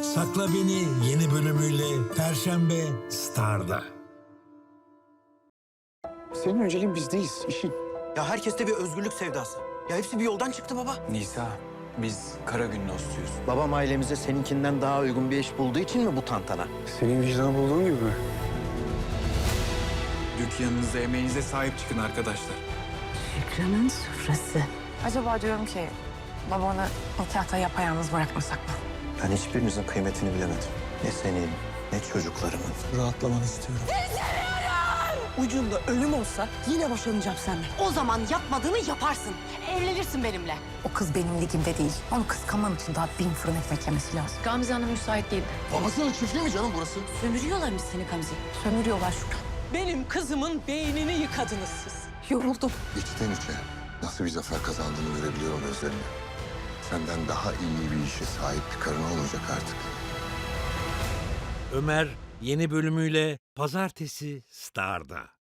Sakla Beni yeni bölümüyle Perşembe Star'da. Senin önceliğin biz değiliz, işin. Ya herkeste bir özgürlük sevdası. Ya hepsi bir yoldan çıktı baba. Nisa, biz Karagün dostuyuz. Babam ailemize seninkinden daha uygun bir eş bulduğu için mi bu tantana? Senin vicdan bulduğun gibi mi? Dükkanınıza, emeğinize sahip çıkın arkadaşlar. Şükran'ın sofrası. Acaba diyorum ki babanı nikahta yapayalnız bırakmasak mı? Ben hiçbirinizin kıymetini bilemedim. Ne senin, ne çocuklarımın. Rahatlamanı istiyorum. Ucunda ölüm olsa yine boşanacağım seninle. O zaman yapmadığını yaparsın. Evlenirsin benimle. O kız benim ligimde değil. Onu kıskanmam için daha bin fırın ekmek yemesi lazım. Gamze Hanım müsait değil. Babasının çiftliği mi canım burası? Sömürüyorlarmış seni Gamze. Sömürüyorlar Şükran. Benim kızımın beynini yıkadınız siz. Yoruldum. İçten içe nasıl bir zafer kazandığını görebiliyorum gözlerine. Senden daha iyi bir işe sahip bir karın olmayacak artık. Ömer yeni bölümüyle Pazartesi Star'da.